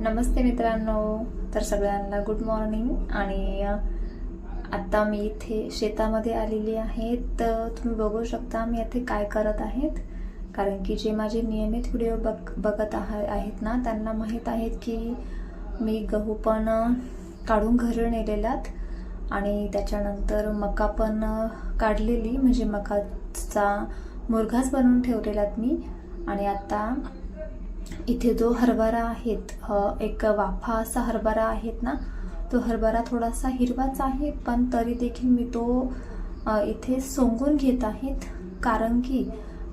नमस्ते मित्रांनो तर सगळ्यांना गुड मॉर्निंग आणि आत्ता मी इथे शेतामध्ये आलेली आहे. तर तुम्ही बघू शकता मी इथे काय करत आहेत. कारण की जे माझे नियमित व्हिडिओ बघ बघत आहा- आहेत ना त्यांना माहीत आहेत की मी गहू पण काढून घरी नेलेलात. आणि त्याच्यानंतर मका पण काढलेली. म्हणजे मकाचा मुरघाच बनवून ठेवलेलात मी. आणि आत्ता इथे जो हरभरा आहेत एक वाफा असा हरभरा आहेत ना तो हरभरा थोडासा हिरवाच आहे पण तरी देखील मी तो इथे सोंगून घेत आहेत. कारण की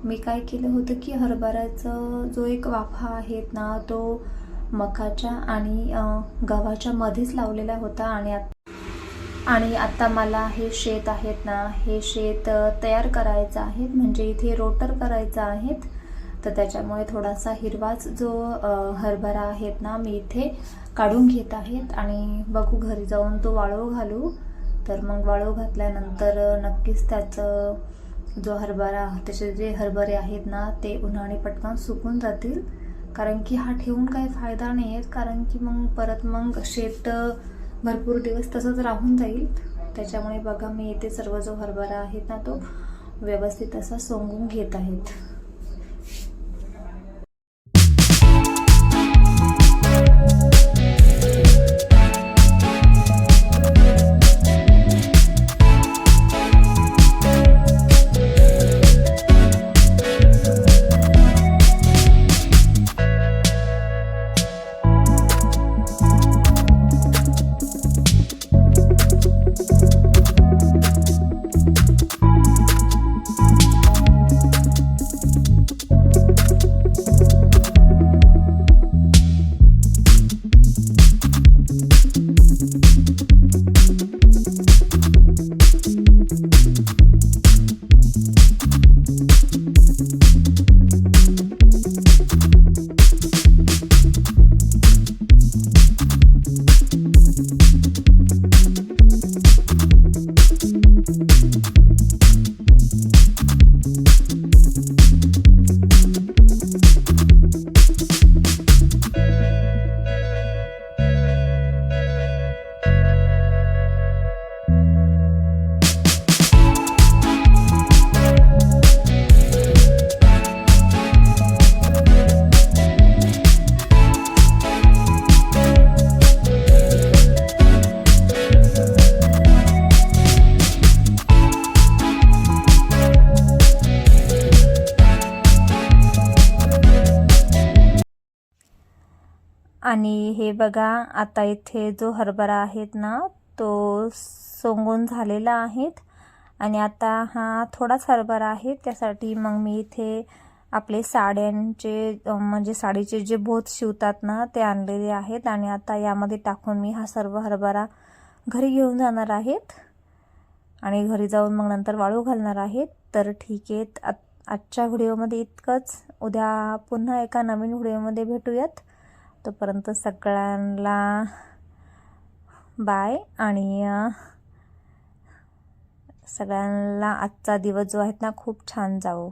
मी काय केलं होतं की हरभऱ्याचं जो एक वाफा आहेत ना तो मकाच्या आणि गव्हाच्या मध्येच लावलेला होता आणि आणि आत्ता मला हे शेत आहेत ना हे शेत तयार करायचं आहे म्हणजे इथे रोटर करायचं आहेत. तर त्याच्यामुळे थोडासा हिरवाच जो हरभरा आहेत ना मी इथे काढून घेत आहेत. आणि बघू घरी जाऊन तो वाळू घालू. तर मग वाळू घातल्यानंतर नक्कीच त्याचं जो हरभरा त्याचे जे हरभरे आहेत ना ते उन्हाने पटकन सुकून जातील. कारण की हा ठेवून काही फायदा नाही आहे कारण की मग परत मग शेत भरपूर दिवस तसंच राहून जाईल. त्याच्यामुळे बघा मी इथे सर्व जो हरभरा आहेत ना तो व्यवस्थित असा सोंगून घेत आहेत. आणि हे बघा आता इथे जो हरभरा आहेत ना तो सोंगून झालेला आहेत. आणि आता हा थोडाच हरभरा आहे त्यासाठी मग मी इथे आपले साड्यांचे म्हणजे साडीचे जे बोत शिवतात ना ते आणलेले आहेत. आणि आता यामध्ये टाकून मी हा सर्व हरभरा घरी घेऊन जाणार आहेत. आणि घरी जाऊन मग नंतर वाळू घालणार आहेत. तर ठीक आहे आ आजच्या व्हिडिओमध्ये इतकंच. उद्या पुन्हा एका नवीन व्हिडिओमध्ये भेटूयात. तोपर्यंत सगळ्यांना बाय. आणि सगळ्यांना आजचा दिवस जो आहे ना खूप छान जावो.